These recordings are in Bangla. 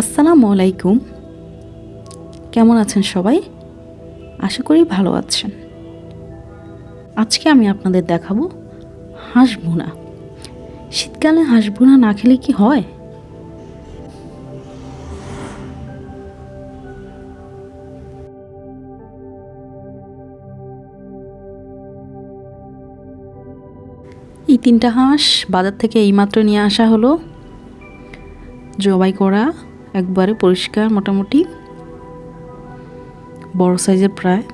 আসসালামু আলাইকুম। কেমন আছেন সবাই? আশা করি ভালো আছেন। আজকে আমি আপনাদের দেখাবো হাঁস ভুনা শীতকালে হাঁস ভুনা না খেলে কি হয়? এই তিনটা হাঁস বাজার থেকে এইমাত্র নিয়ে আসা হলো। জবাই করা একবারে পরিষ্কার মোটামুটি। বড় সাইজের প্রায়।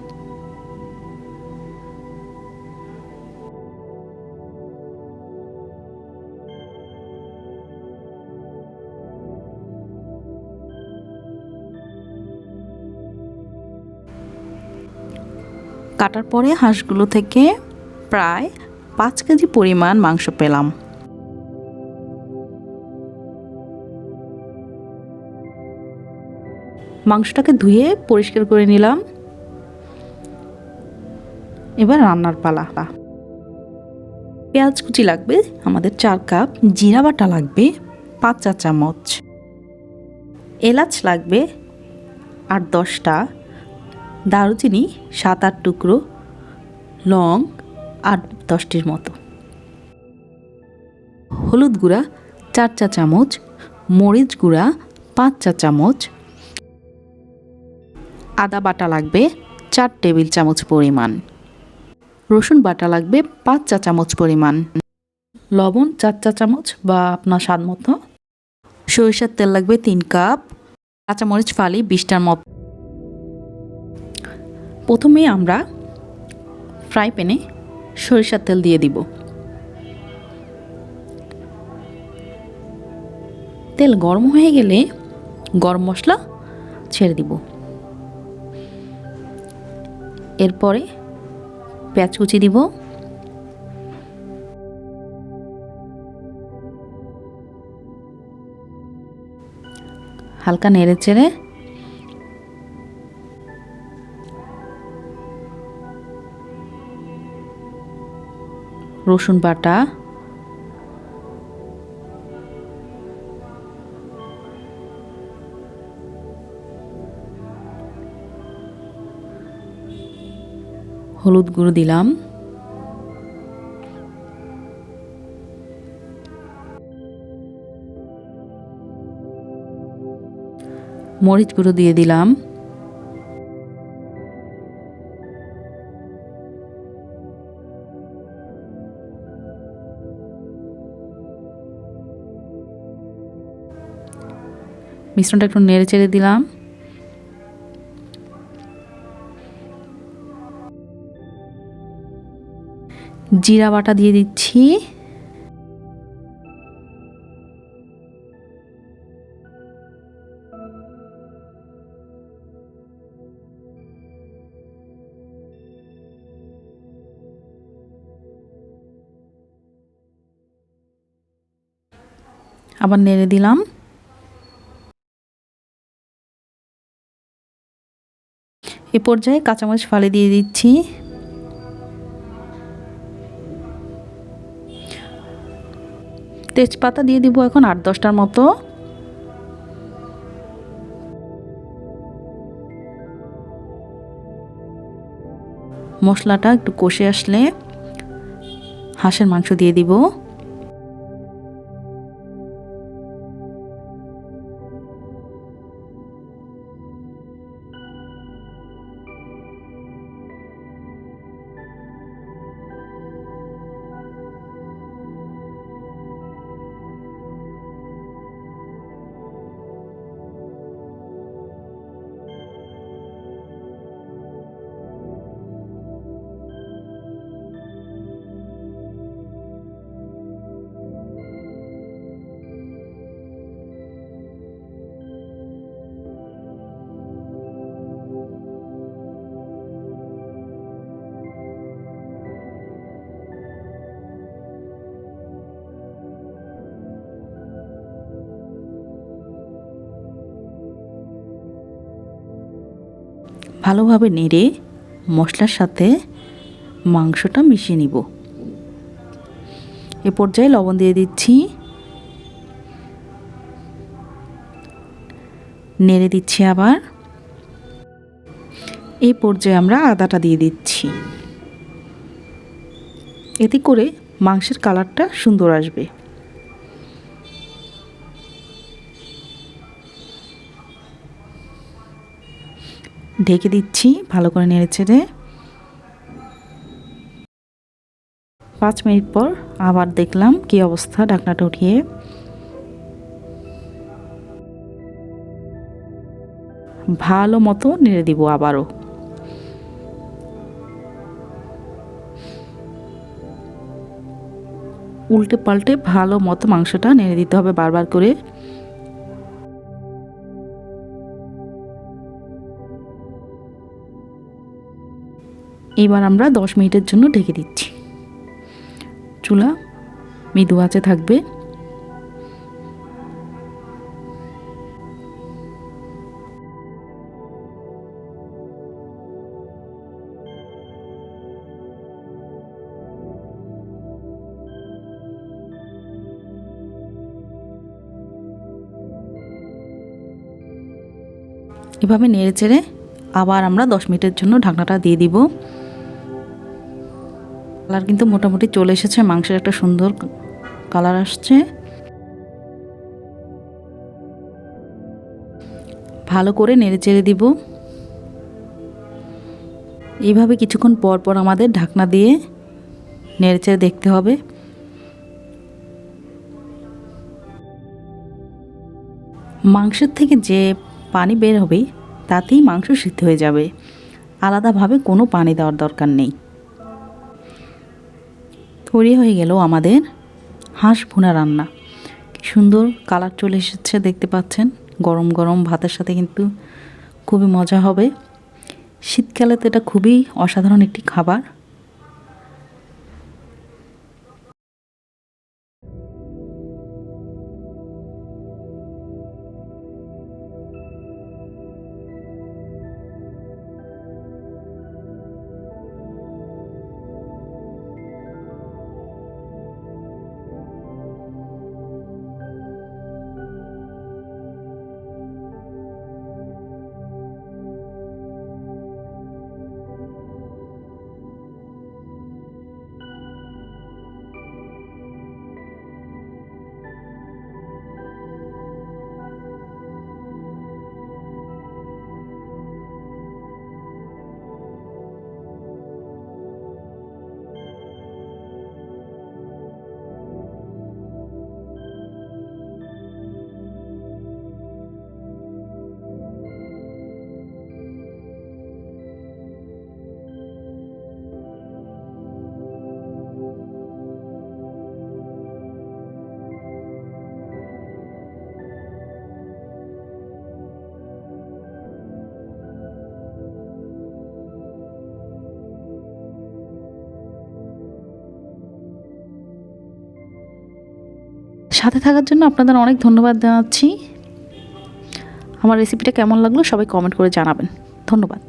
কাটার পরে হাঁসগুলো থেকে প্রায় পাঁচ কেজি পরিমাণ মাংস পেলাম। মাংসটাকে ধুয়ে পরিষ্কার করে নিলাম। এবার রান্নার পালা। পেঁয়াজ কুচি লাগবে, আমাদের চার কাপ। জিরা বাটা লাগবে, পাঁচ চা চামচ। এলাচ লাগবে, আট দশটা। দারুচিনি, সাত আট টুকরো। লং, আট দশটির মতো। হলুদ গুঁড়া, চার চা চামচ। মরিচ গুঁড়া, পাঁচ চা চামচ। আদা বাটা লাগবে চার টেবিল চামচ পরিমাণ। রসুন বাটা লাগবে পাঁচ চা চামচ পরিমাণ। লবণ চার চা চামচ বা আপনার স্বাদ মতো। সরিষার তেল লাগবে তিন কাপ। কাঁচামরিচ, ফালি, বিশটার মতো। প্রথমে আমরা ফ্রাই প্যানে সরিষার তেল দিয়ে দিব। তেল গরম হয়ে গেলে গরম মশলা ছেড়ে দিব। এরপরে পেঁয়াজ কুচি দিব। হালকা নেড়ে চেড়ে রসুন বাটা হলুদ গুঁড়ো দিলাম। মরিচ গুঁড়ো দিয়ে দিলাম। মিশ্রণটা একটু নেড়ে চেড়ে দিলাম। জিরা বাটা দিয়ে দিচ্ছি। আবার নেড়ে দিলাম। এ পর্যায়ে কাঁচামরিচ ফালি দিয়ে দিচ্ছি। তেজপাতা দিয়ে দিব এখন আট দশটার মতো। মশলাটা একটু কষে আসলে হাঁসের মাংস দিয়ে দিব। ভালোভাবে নেড়ে মশলার সাথে মাংসটা মিশিয়ে নিব। এ পর্যায়ে লবণ দিয়ে দিচ্ছি। নেড়ে দিচ্ছি আবার। এই পর্যায়ে আমরা আদাটা দিয়ে দিচ্ছি। এতে করে মাংসের কালারটা সুন্দর আসবে। ঢেকে দিচ্ছি, ভালো করে নেড়ে চেড়ে। পাঁচ মিনিট পর আবার দেখলাম কি অবস্থা ঢাকনাটা উঠিয়ে। ভালো মতো নেড়ে দিব আবারও। উল্টে পাল্টে ভালো মতো মাংসটা নেড়ে দিতে হবে বারবার করে। এবার আমরা দশ মিনিটের জন্য ঢেকে দিচ্ছি। চুলা, মৃদু আঁচে থাকবে। এভাবে নেড়ে চেড়ে আবার আমরা দশ মিনিটের জন্য ঢাকনাটা দিয়ে দিব। কালার কিন্তু মোটামুটি চলে এসেছে, মাংসের একটা সুন্দর কালার আসছে। ভালো করে নেড়ে চেড়ে দিব। এইভাবে কিছুক্ষণ পর পর আমাদের ঢাকনা দিয়ে নেড়ে চেড়ে দেখতে হবে। মাংসের থেকে যে পানি বের হবে, তাতেই মাংস সিদ্ধ হয়ে যাবে। আলাদাভাবে কোনো পানি দেওয়ার দরকার নেই। তৈরি হয়ে গেল আমাদের হাঁস ভুনা রান্না। সুন্দর কালার চলে এসেছে, দেখতে পাচ্ছেন? গরম গরম ভাতের সাথে কিন্তু খুবই মজা হবে। শীতকালে তো এটা খুবই অসাধারণ একটি খাবার। সাথে থাকার জন্য আপনাদের অনেক ধন্যবাদ জানাচ্ছি। আমার রেসিপিটা কেমন লাগল সবাই কমেন্ট করে জানাবেন। ধন্যবাদ।